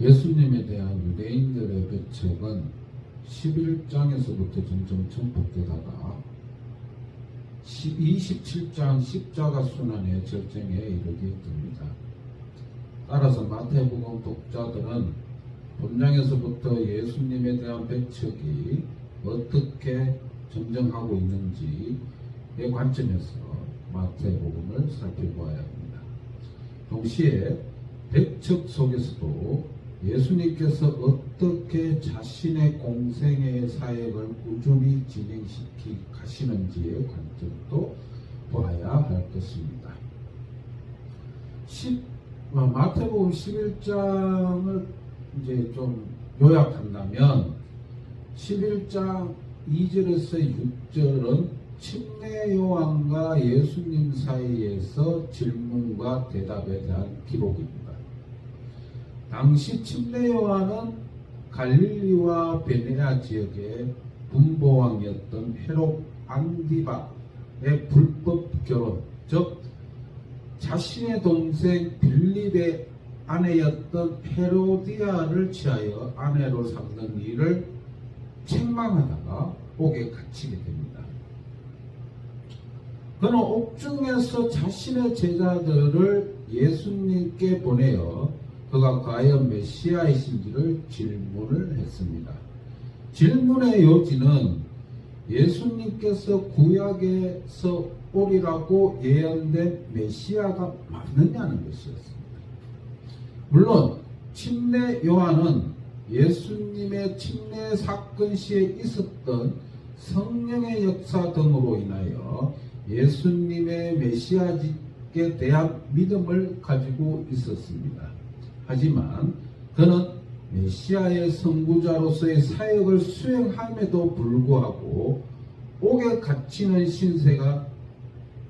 예수님에 대한 유대인들의 배척은 11장에서부터 점점 전폭되다가 27장 십자가 순환의 절정에 이르게 됩니다. 따라서 마태복음 독자들은 본장에서부터 예수님에 대한 배척이 어떻게 점정하고 있는지의 관점에서 마태복음을 살펴보아야 합니다. 동시에 배척 속에서도 예수님께서 어떻게 자신의 공생의 사역을 꾸준히 진행시키 가시는지의 관점도 보아야 할 것입니다. 10, 어, 마태복음 11장을 이제 좀 요약한다면 11장 2절에서 6절은 침례 요한과 예수님 사이에서 질문과 대답에 대한 기록입니다. 당시 침례 요한은 갈릴리와 베네아 지역의 분보왕이었던 헤롯 안디바의 불법 결혼, 즉 자신의 동생 빌립의 아내였던 헤로디아를 취하여 아내로 삼는 일을 책망하다가 옥에 갇히게 됩니다. 그는 옥중에서 자신의 제자들을 예수님께 보내어 그가 과연 메시아이신지를 질문을 했습니다. 질문의 요지는 예수님께서 구약에서 오리라고 예언된 메시아가 맞느냐는 것이었습니다. 물론 침례 요한은 예수님의 침례 사건 시에 있었던 성령의 역사 등으로 인하여 예수님의 메시아직에 대한 믿음을 가지고 있었습니다. 하지만 그는 메시아의 선구자로서의 사역을 수행함에도 불구하고 옥에 갇히는 신세가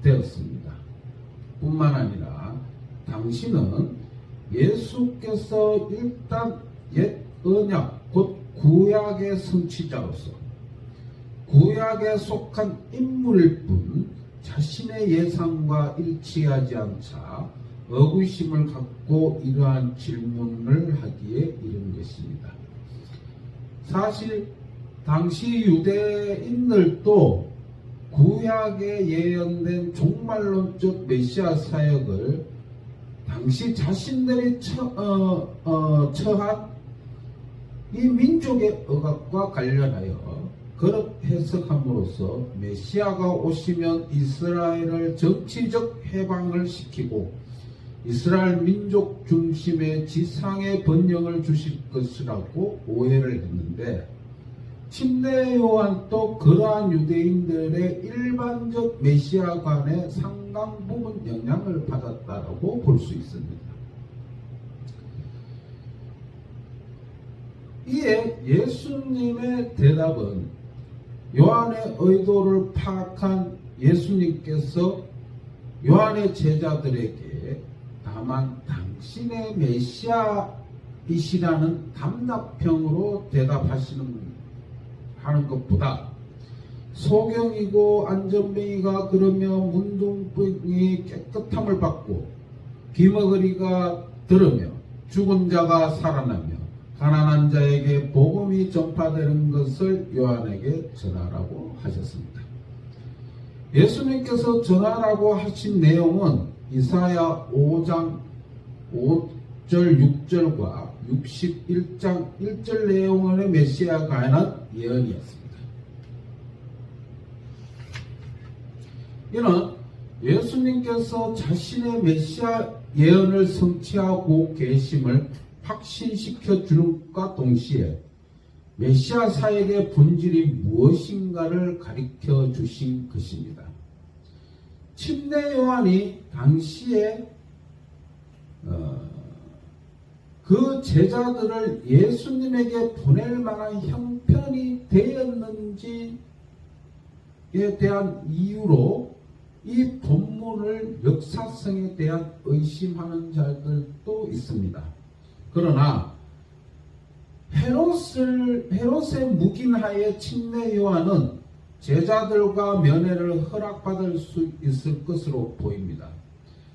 되었습니다. 뿐만 아니라 당신은 예수께서 일단 옛 언약 곧 구약의 성취자로서 구약에 속한 인물일 뿐 자신의 예상과 일치하지 않자 의구심을 갖고 이러한 질문을 하기에 이른 것입니다. 사실 당시 유대인들도 구약에 예언된 종말론적 메시아 사역을 당시 자신들이 처, 어, 어, 처한 이 민족의 억압과 관련하여 그렇게 해석함으로써 메시아가 오시면 이스라엘을 정치적 해방을 시키고 이스라엘 민족 중심의 지상의 번영을 주실 것이라고 오해를 했는데 침례 요한도 그러한 유대인들의 일반적 메시아관의 상당 부분 영향을 받았다라고 볼 수 있습니다. 이에 예수님의 대답은 요한의 의도를 파악한 예수님께서 요한의 제자들에게 다만 당신의 메시아이시라는 담답형으로 대답하시는 하는 것보다 소경이고 안전뱅이가 그러며 문둥병이 깨끗함을 받고 기머거리가 들으며 죽은 자가 살아나며 가난한 자에게 복음이 전파되는 것을 요한에게 전하라고 하셨습니다. 예수님께서 전하라고 하신 내용은 이사야 5장 5절 6절과 61장 1절 내용의 메시아에 관한 예언이었습니다. 이는 예수님께서 자신의 메시아 예언을 성취하고 계심을 확신시켜 주는과 동시에 메시아 사역의 본질이 무엇인가를 가르쳐 주신 것입니다. 침례 요한이 당시에 어, 그 제자들을 예수님에게 보낼 만한 형편이 되었는지에 대한 이유로 이 본문을 역사성에 대한 의심하는 자들도 있습니다. 그러나 헤롯을 헤롯의 묵인하에 침례 요한은 제자들과 면회를 허락받을 수 있을 것으로 보입니다.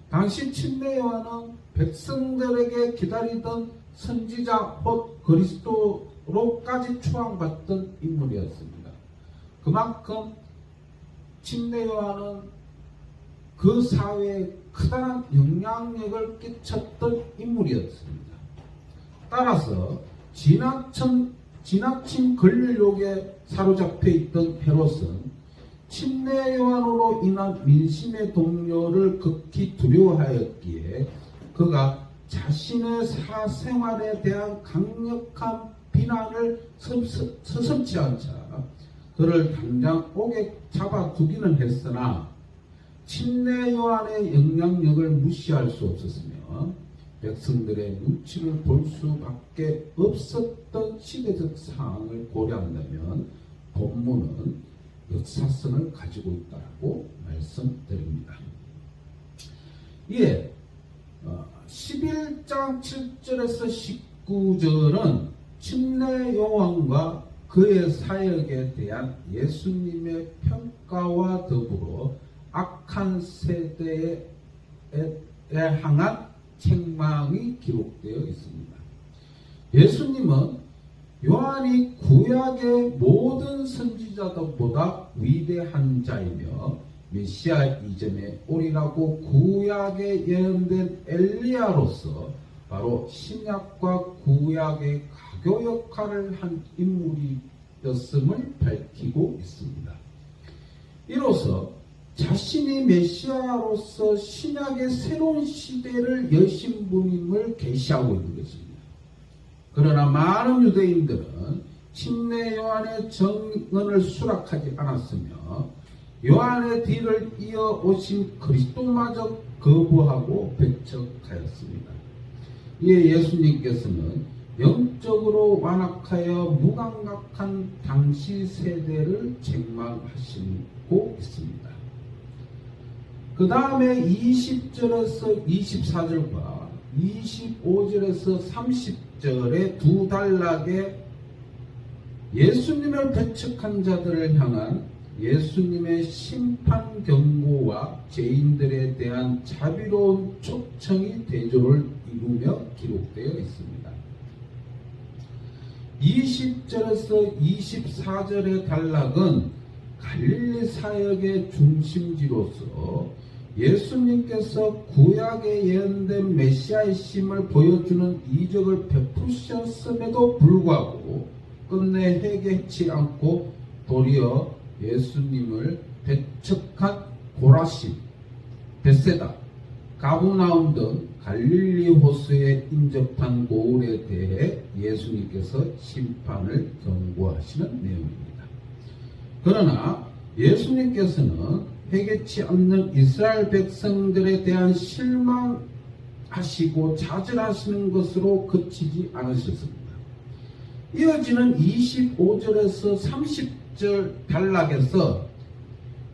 당시 침례 요한은 백성들에게 기다리던 선지자 곧 그리스도로까지 추앙받던 인물이었습니다. 그만큼 침례 요한은 그 사회에 크다란 영향력을 끼쳤던 인물이었습니다. 따라서 지나친, 지나친 권력에 사로잡혀 있던 헤롯은 침례 요한으로 인한 민심의 동료를 극히 두려워하였기에 그가 자신의 사생활에 대한 강력한 비난을 서슴치 않자 그를 당장 옥에 잡아두기는 했으나 침례 요한의 영향력을 무시할 수 없었으며 백성들의 눈치를 볼 수밖에 없었던 시대적 상황을 고려한다면 본문은 역사성을 가지고 있다고 말씀드립니다. 이에 11장 7절에서 19절은 침례 요한과 그의 사역에 대한 예수님의 평가와 더불어 악한 세대에 향한 책망이 기록되어 있습니다. 예수님은 요한이 구약의 모든 선지자들보다 위대한 자이며 메시아 이전에 오리라고 구약에 예언된 엘리야로서 바로 신약과 구약의 가교 역할을 한 인물이었음을 밝히고 있습니다. 이로써 자신이 메시아로서 신약의 새로운 시대를 여신 분임을 계시하고 있는 것입니다. 그러나 많은 유대인들은 침례 요한의 정언을 수락하지 않았으며 요한의 뒤를 이어 오신 그리스도마저 거부하고 배척하였습니다. 이에 예수님께서는 영적으로 완악하여 무감각한 당시 세대를 책망하시고 있습니다. 그 다음에 20절에서 24절과 25절에서 30절의 두 단락에 예수님을 배척한 자들을 향한 예수님의 심판 경고와 죄인들에 대한 자비로운 초청이 대조를 이루며 기록되어 있습니다. 20절에서 24절의 단락은 갈릴리 사역의 중심지로서 예수님께서 구약에 예언된 메시아의 심을 보여주는 이적을 베푸셨음에도 불구하고 끝내 회개치 않고 도리어 예수님을 배척한 고라심, 베세다, 가브나움 등 갈릴리 호수에 인접한 고을에 대해 예수님께서 심판을 경고하시는 내용입니다. 그러나 예수님께서는 회개치 않는 이스라엘 백성들에 대한 실망하시고 좌절하시는 것으로 그치지 않으셨습니다. 이어지는 25절에서 30절 단락에서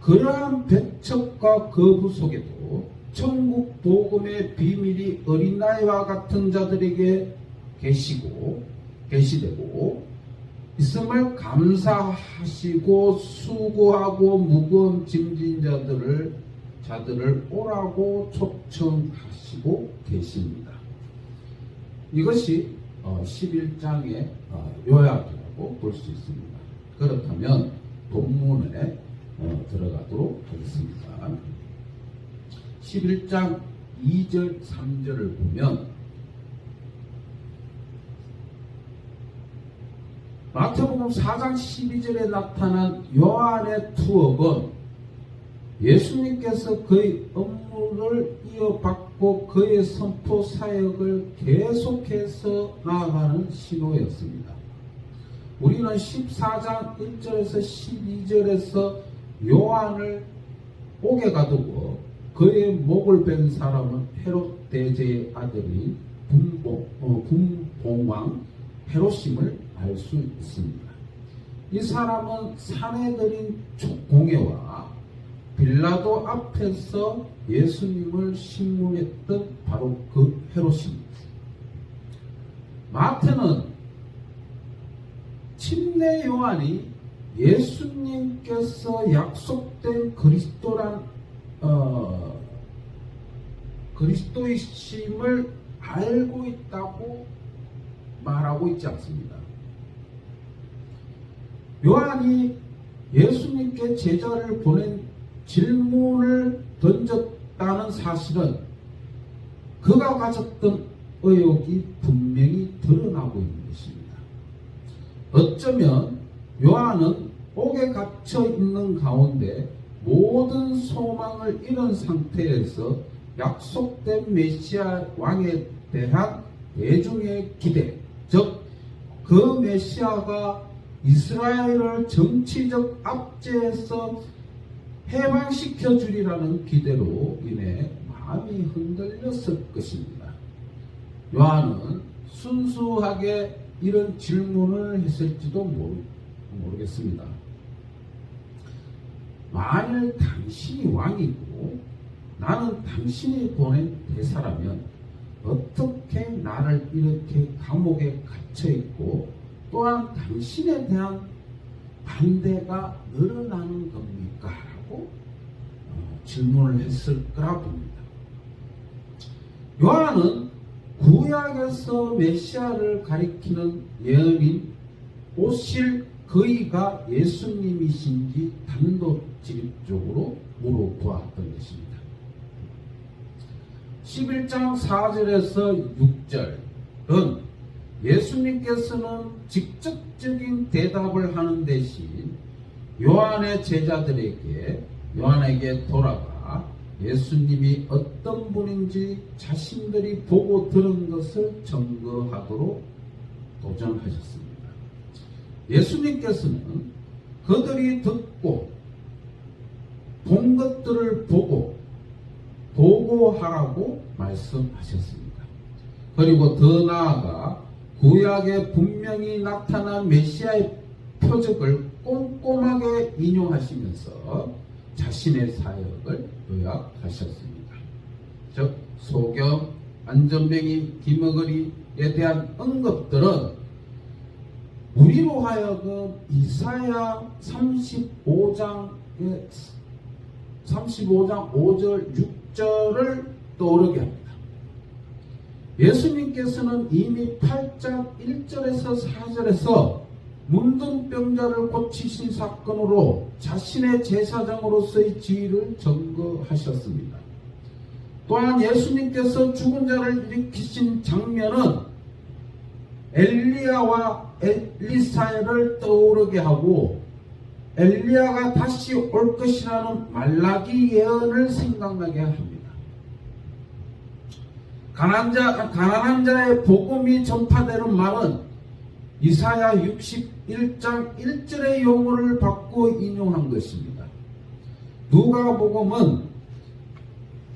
그러한 배척과 거부 속에도 천국 복음의 비밀이 어린아이와 같은 자들에게 계시고 계시되고 있음을 감사하시고 수고하고 무거운 짐진 자들을 자들을 오라고 초청하시고 계십니다. 이것이 11장의 어, 어, 요약이라고 볼 수 있습니다. 그렇다면 본문에 어, 들어가도록 하겠습니다. 11장 2절 3절을 보면 마태복음 4장 12절에 나타난 요한의 투업은 예수님께서 그의 업무를 이어받고 그의 선포 사역을 계속해서 나아가는 신호였습니다. 우리는 14장 1절에서 12절에서 요한을 옥에 가두고 그의 목을 뺀 사람은 헤롯 대제의 아들인 군봉, 어, 군봉왕 헤롯임을 알 수 있습니다. 이 사람은 산에 들인 공예와 빌라도 앞에서 예수님을 신문했던 바로 그 헤롯입니다. 마태는 침례 요한이 예수님께서 약속된 그리스도란 어, 그리스도의 심을 알고 있다고 말하고 있지 않습니다. 요한이 예수님께 제자를 보낸 질문을 던졌다는 사실은 그가 가졌던 의혹이 분명히 드러나고 있는 것입니다. 어쩌면 요한은 옥에 갇혀 있는 가운데 모든 소망을 잃은 상태에서 약속된 메시아 왕에 대한 대중의 기대, 즉 그 메시아가 이스라엘을 정치적 압제에서 해방시켜 주리라는 기대로 인해 마음이 흔들렸을 것입니다. 요한은 순수하게 이런 질문을 했을지도 모르, 모르겠습니다. 만일 당신이 왕이고 나는 당신이 보낸 대사라면 어떻게 나를 이렇게 감옥에 갇혀 있고 또한 당신에 대한 반대가 늘어나는 겁니까? 라고 어, 질문을 했을 거라 봅니다. 요한은 구약에서 메시아를 가리키는 예언인 오실 그이가 예수님이신지 단도직입적으로 물어보았던 것입니다. 11장 4절에서 6절은 예수님께서는 직접적인 대답을 하는 대신 요한의 제자들에게 요한에게 돌아가 예수님이 어떤 분인지 자신들이 보고 들은 것을 증거하도록 도전하셨습니다. 예수님께서는 그들이 듣고 본 것들을 보고 보고하라고 말씀하셨습니다. 그리고 더 나아가 구약에 분명히 나타난 메시아의 표적을 꼼꼼하게 인용하시면서 자신의 사역을 요약하셨습니다. 즉 소경, 안전뱅이, 기머거리에 대한 언급들은 우리로 하여금 이사야 35장의 35장 5절 6절을 떠오르게 합니다. 예수님께서는 이미 8장 1절에서 4절에서 문둥병자를 고치신 사건으로 자신의 제사장으로서의 지위를 증거하셨습니다. 또한 예수님께서 죽은 자를 일으키신 장면은 엘리야와 엘리사를 떠오르게 하고 엘리야가 다시 올 것이라는 말라기 예언을 생각나게 합니다. 가난한 자, 가난한 자의 복음이 전파되는 말은 이사야 61장 1절의 용어를 바꿔 인용한 것입니다. 누가복음은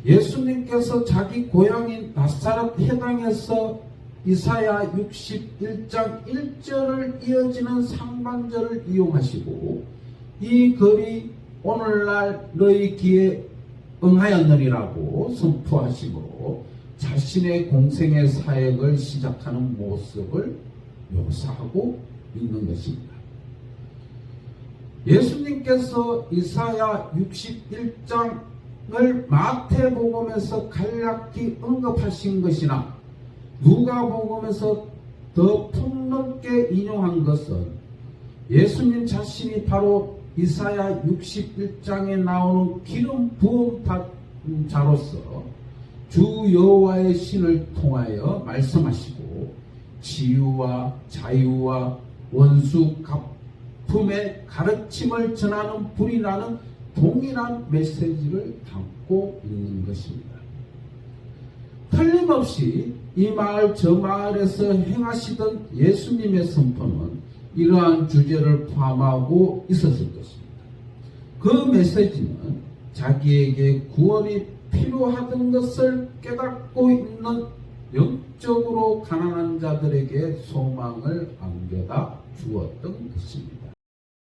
예수님께서 자기 고향인 나사렛 해당에서 이사야 61장 1절을 이어지는 상반절을 이용하시고 이 글이 오늘날 너희 귀에 응하였느니라고 선포하시므로 자신의 공생의 사역을 시작하는 모습을 묘사하고 있는 것입니다. 예수님께서 이사야 61장을 마태복음에서 간략히 언급하신 것이나 누가복음에서 더 폭넓게 인용한 것은 예수님 자신이 바로 이사야 61장에 나오는 기름 부음 자로서 주 여호와의 신을 통하여 말씀하시고 치유와 자유와 원수 갚음의 가르침을 전하는 불이 나는 동일한 메시지를 담고 있는 것입니다. 틀림없이 이 마을 저 마을에서 행하시던 예수님의 선포는 이러한 주제를 포함하고 있었을 것입니다. 그 메시지는 자기에게 구원이 필요하던 것을 깨닫고 있는 영적으로 가난한 자들에게 소망을 안겨다 주었던 것입니다.